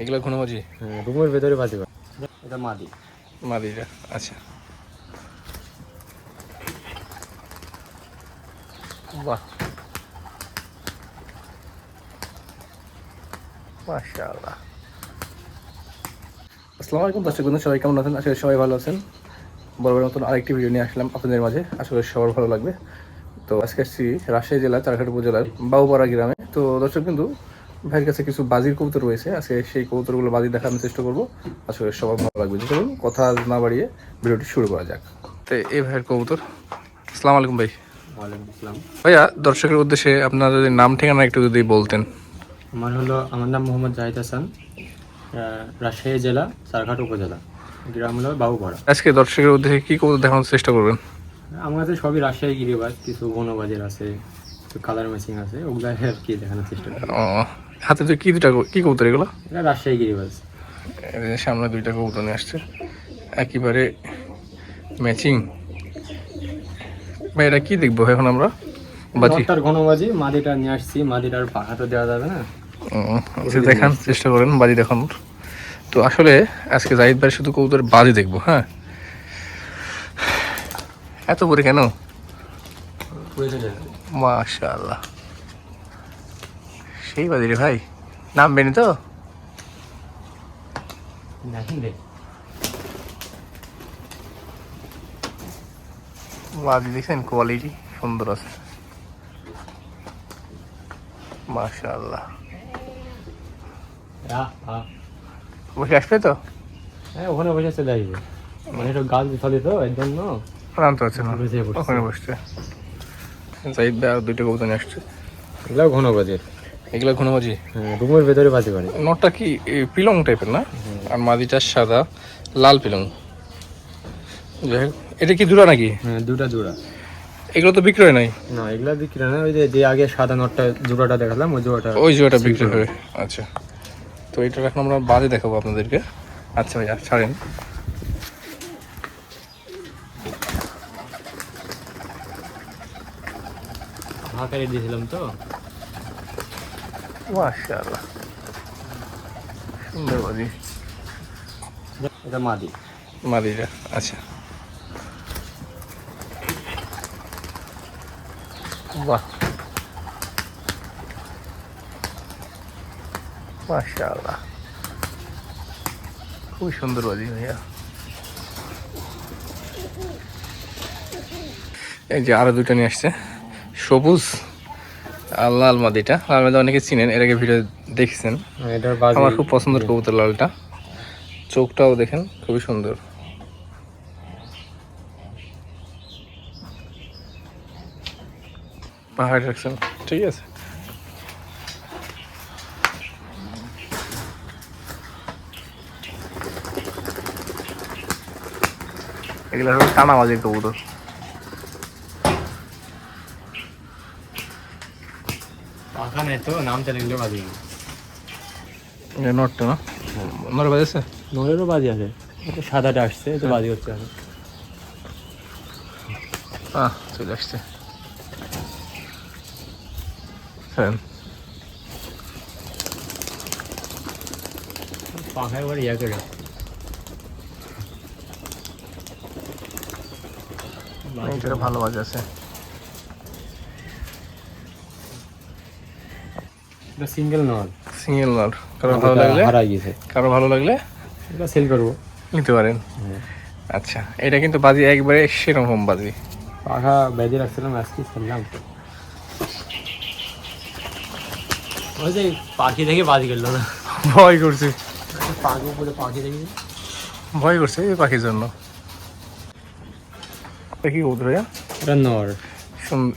এগুলো ঘনমাজি হ্যাঁ রুমের ভেতরে বাজি করে। এটা মাদি। মাদিরা আচ্ছা। বাহ। মাশাআল্লাহ। আসসালামু আলাইকুম দর্শক বন্ধু সবাই কেমন আছেন? আশা করি সবাই ভালো আছেন। বরাবর মতন আরেকটি ভিডিও নিয়ে আসলাম আপনাদের মাঝে। আশা করি সবার ভালো লাগবে। তো আজকে আসছি রাজশাহী জেলার চারঘাট উপজেলার বাবুপাড়া গ্রামে। তো দর্শক কিন্তু ভাইয়ের কাছে কিছু বাজির কবুতর রয়েছে আজকে সেই কবুতরগুলো বাজি দেখানোর চেষ্টা করব। আশা করি সবার ভালো লাগবে। চলুন কথা না বাড়িয়ে ভিডিওটি শুরু করা যাক। তো এই ভাইয়ের কবুতর আসসালামু আলাইকুম ভাই। ভাইয়া দর্শকের উদ্দেশ্যে আপনার যদি নাম ঠিকানা একটু যদি বলতেন। আমার হলো আমার নাম মোহাম্মদ জাহিদ হাসান রাজশাহী জেলা চারঘাট উপজেলা। গ্রাম হলো বাবুপাড়া। আজকে দর্শকের উদ্দেশ্যে কি কবুতর দেখানোর চেষ্টা করবেন? আমার কাছে সবই রাজশাহী গিরিবাজ কিছু বনবাজের আছে কিছু কালার ম্যাচিং আছে ওগুলো আর কি দেখানোর চেষ্টা করি। ও, হাতে তো কি দুটা কি কবুতর এগুলো? এটা রাজশাহী গিরিবাজ। সামনে দুইটা কবুতর নিয়ে আসছে। একেবারে ম্যাচিং ভাই এটা কি দেখব এখন আমরা? বাজি। নটটার ঘনবাজি মাদিটা নিয়ে আসছি মাদিটার পাখা তো দেওয়া যাবে না। ও, দেখান চেষ্টা করেন বাজি দেখানোর। তো আসলে আজকে জাহিদ ভাই শুধু কবুতর বাজি দেখব হ্যাঁ? এত করে কেন? মাশাআল্লাহ। সেই বাজি রে ভাই নামবেনি তো? বাজি দেখছেন কোয়ালিটি সুন্দর আছে। আহ। বসে আসবে তো? হ্যাঁ ওখানে বসে চলে আসবে মানে একটু গাছ ফলে তো এর জন্য প্রান্ত আছে না? বসে। ওখানে বসছে। ভাই আর দুইটা কবুতর নিয়ে আসছে। এগুলো ঘনবাজের এগুলো ঘনমাজি হ্যাঁ রুমের ভেতরে বাজি করে। নটটা কি পিলং টাইপের না? আর মাদিটা সাদা লাল পিলং। যাই এটা কি দূরা নাকি? হ্যাঁ দুটা জোড়া। এগুলো তো বিক্রয় নাই? না এগুলা বিক্রি না ওই যে আগে সাদা নটটা জোড়াটা দেখালাম ওই জোড়াটা ওই জোড়াটা বিক্রি হবে আচ্ছা। তো এটা এখন আমরা বাজে দেখাবো আপনাদেরকে। আচ্ছা ভাইয়া ছাড়েন। হাঁকারি দিয়েছিলাম তো। মাশাআল্লাহ। সুন্দর বাজি এটা মাদি। মাদিটা আচ্ছা। বাহ। মাশাআল্লাহ। খুবই সুন্দর বাজি ভাইয়া। এই যে আরও দুটো নিয়ে আসছে। সবুজ আর লাল মাদিটা লাল মাদি অনেকে চিনেন এর আগে ভিডিও দেখছেন। আমার খুব পছন্দের কবুতর লালটা। চোখটাও দেখেন খুবই সুন্দর। পাহাড় রাখছেন। ঠিক আছে। এগুলো টানা বাজির কবুতর। তো নাম বাজি এটা নটটা না নট বাজেছে নলেরও বাজি আছে। এটা সাদাটা আসছে এটা বাজি হচ্ছে এখন। আহ চলে আসছে। হ্যাঁ। পাখা এবার ইয়া করে। ভালো বাজে আছে। এটা সিঙ্গেল নল সিঙ্গেল নট কারও ভালো লাগলে? হারাই গেছে। কারও ভালো লাগলে? এটা সেল করব। নিতে পারেন। হ্যাঁ। আচ্ছা এটা কিন্তু বাজি একবারে সেরকম বাজি। পাখা বেঁধে রাখছিলাম আজকে খেললাম ওই যে পাখি দেখে বাজি করল না। ভয় করছে। পাখি উপরে পাখি দেখি। ভয় করছে এই পাখির জন্য। কি ভাইয়া? এটা নর। সুন্দর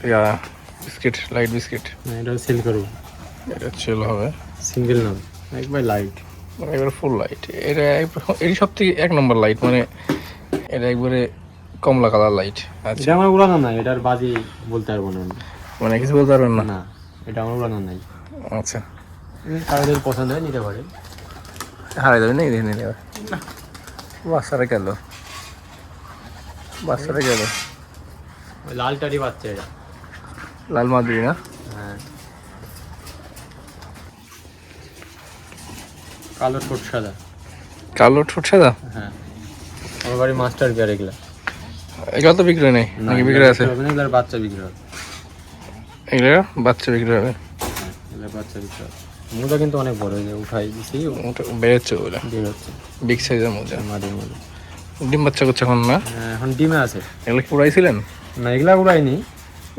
বিস্কিট লাইট বিস্কিট। হ্যাঁ, এটা সেল করব। এটা ছেল হবে। সিঙ্গেল নল একবার লাইট মানে একবারে ফুল লাইট এটা এটি সব থেকে এক নম্বর লাইট মানে এটা একবারে কমলা কালার লাইট আচ্ছা। এটা আমার উড়ানো নাই এটার বাজি বলতে পারব না মানে কিছু বলতে পারবেন না? না এটা আমার উড়ানো নাই। আচ্ছা। কারোদের পছন্দ হয় নিতে পারে। হারাই যাবে না এই দেখে নিলে বাচ্চারা গেল। বাচ্চারা গেল। লালটারই বাচ্চা এটা। লাল মাদুরি না হ্যাঁ কালো ঠোঁট সাদা। কালো ঠোঁট সাদা? হ্যাঁ। আমার বাড়ি মাস্টার বিয়ার এগুলা। এগুলো তো বিক্রি নেই নাকি বিক্রি আছে? এগুলার বাচ্চা বিক্রি হবে। এগুলো বাচ্চা বিক্রি হবে। হ্যাঁ, এগুলার বাচ্চা বিক্রি হবে। মুদা কিন্তু অনেক বড় হয়ে উঠাই দিছি ওটা বেড়েছে ওগুলো। বের বিগ সাইজের মধ্যে মাঝে মধ্যে ডিম বাচ্চা করছে এখন না? হ্যাঁ, এখন ডিমে আছে। এগুলো কি উড়াইছিলেন না এগুলা উড়াইনি।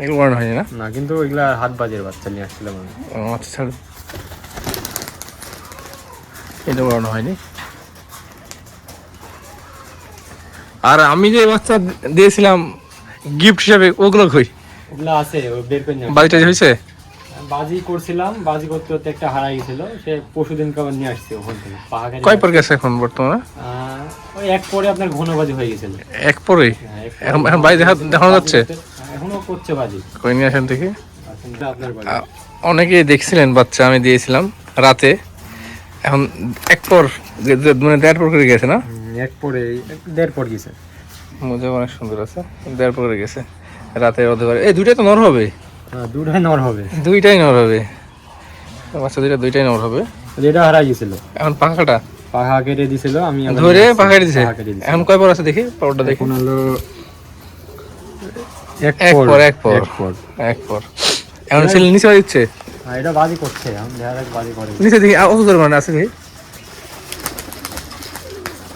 এগুলো উড়ানো হয়নি না? না কিন্তু এগুলা হাত বাজের বাচ্চা নিয়ে আসছিলাম আমি। আচ্ছা ছাড়। এটা উড়ানো হয়নি। আর আমি যে বাচ্চা দিয়েছিলাম গিফট হিসাবে ওগুলো কই? ওগুলা আছে ও বের করে আসছি। হয়েছে? বাজি করছিলাম বাজি করতে করতে একটা হারাই গেছিল সে পরশু দিন আবার নিয়ে আসছে ওখান থেকে পাহাড়ে কয় পর গেছে এখন বর্তমানে? ওই এক পরে আপনার ঘন বাজি হয়ে গেছিল। এক হ্যাঁ, এক পরে এখন এখন বাড়ি দেখা দেখানো যাচ্ছে? এখনও করছে বাজি। কই নিয়ে আসেন দেখি। আসলে আপনার অনেকেই দেখছিলেন বাচ্চা আমি দিয়েছিলাম রাতে। এখন এক পর মানে দেড় পর করে গেছে না? এক পরে দেড় পর গেছে। মজা অনেক সুন্দর আছে। দেড় পর করে গেছে। রাতে অন্ধকারে এই দুইটাই তো নর হবে? হ্যাঁ নর হবে। দুইটাই নর হবে। বাচ্চা দুইটা দুইটাই নর হবে। যেটা হারাই গেছিল। এখন পাখাটা? পাখা কেটে দিছিল আমি ধরে পাখা কেটে দিছে? এখন কয় পর আছে দেখি? পরটা দেখি। হলো এক পর। এক পর। এক পর। এখন ছেলে নিচে দিচ্ছে হ্যাঁ এটা বাজি করছে এখন দেখা যাক বাজি করে নিচে দেখি অত দূর মানে আছে দেখি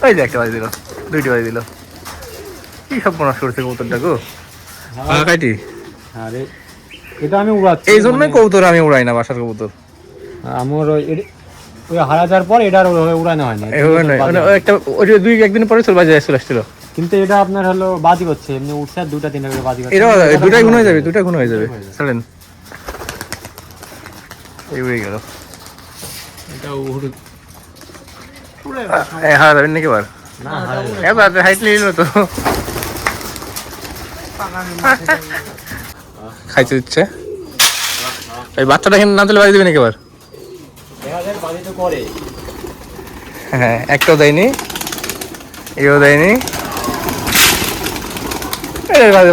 ওই যে একটা বাজি দিল দুইটি বাজি দিল। কি সব নষ্ট করছে কবুতরটা গো? কাটি আরে এটা আমি উড়াচ্ছি এই জন্যই কবুতর আমি উড়াই না বাসার কবুতর আমার ওই হারা যাওয়ার পর এটার ওইভাবে উড়ানো হয় না মানে একটা ওই দুই একদিন পরে চলে বাজে চলে আসছিল। কিন্তু এটা আপনার হলো বাজি করছে এমনি উঠছে দুটা তিনটা করে বাজি করছে। এটা দুটাই গুণ হয়ে যাবে দুটাই গুণ হয়ে যাবে। ছাড়েন। এই উড়ে গেল এটা উড়ে হ্যাঁ যাবেন নাকি হারা এবার হাইট নিল তো খাইতে দিচ্ছে এই বাচ্চাটা এখানে না তুলে বাজি দেবে নাকি এবার হ্যাঁ একটাও দেয়নি এও দেয়নি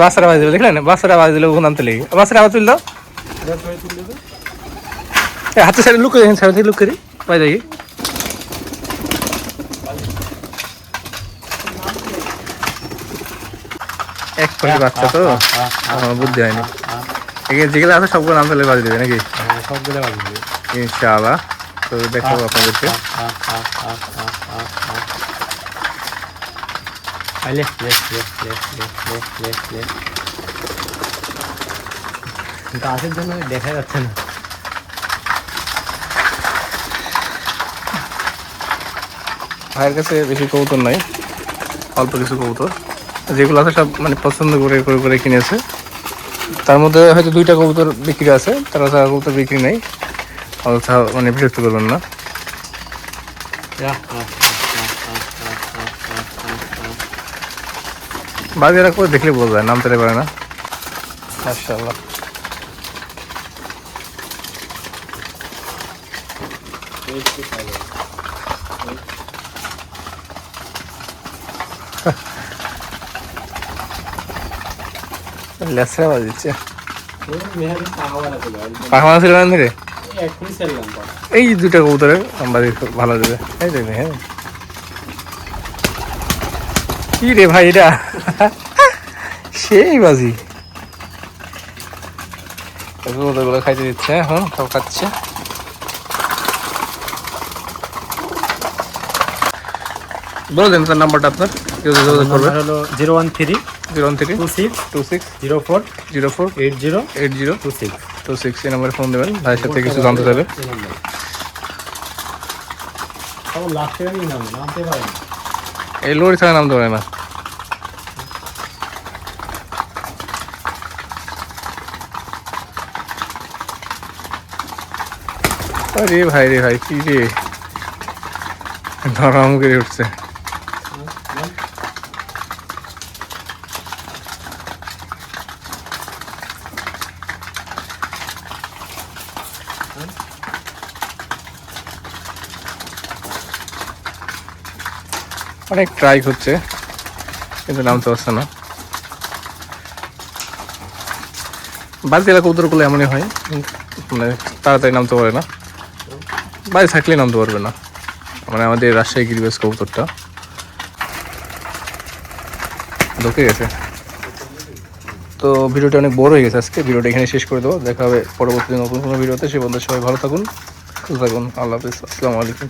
বাচ্চারা বাজি দিল দেখলেন বাচ্চারা বাজি দিল ওখানে নামতে লেগে বাচ্চারা আবার তুললো হাতে সাইড লুক করে সামনে থেকে লুক করি পাই দেখি। এক কোটি বাচ্চা তো, আমার বুদ্ধি হয়নি। যেগুলো আছে সবগুলো নাম তাহলে বাজি দেবে নাকি? সবগুলো বাজি দেবে ইনশাআল্লাহ, তো দেখাবো আপনাদেরকে। গাছের জন্য দেখা যাচ্ছে না। ভাইয়ের কাছে বেশি কবুতর নাই, অল্প কিছু কবুতর। যেগুলো আছে সব মানে পছন্দ করে করে করে কিনেছে। তার মধ্যে হয়তো দুইটা কবুতর বিক্রি আছে, তারা ছাড়া কবুতর বিক্রি নেই। অযথা মানে বিরক্ত করবেন না। বাজারে করে দেখলে বোঝা যায়, নাম তেলে পারে না। মাশাআল্লাহ। লেসরা বাজিচ্ছে। পাখা মাছ ছিল এখনই এই দুটা বাজি খুব ভালো দেবে। এই দেখবে হ্যাঁ কি রে ভাই এটা? সেই বাজি। কবুতরগুলো খাইতে দিচ্ছে এখন সব খাচ্ছে। বলে দেন তার নাম্বারটা আপনার। কেউ যোগাযোগ করবে। হলো zero one three zero one three two six two six? Zero four zero four? Eight zero eight zero? Two six. Two six এই নাম্বারে ফোন দেবেন। ভাইয়ের সাথে কিছু জানতে না। এই লরি ছাড়া নামতে পারে না। আরে ভাই রে ভাই কি রে? নরম করে উঠছে। অনেক ট্রাই করছে কিন্তু নামতে পারছে না। বাড়ি জেলা কবুতরগুলো এমনই হয় মানে তাড়াতাড়ি নামতে পারে না। বাড়ি থাকলে নামতে পারবে না। মানে আমাদের রাজশাহী গিরিবাস কবুতরটা। ঢুকে গেছে। তো ভিডিওটা অনেক বড় হয়ে গেছে আজকে। ভিডিওটা এখানে শেষ করে দেবো। দেখা হবে পরবর্তী নতুন কোনো ভিডিওতে। সে বন্ধু সবাই ভালো থাকুন থাকুন। আল্লাহ হাফিজ। আসসালামু আলাইকুম।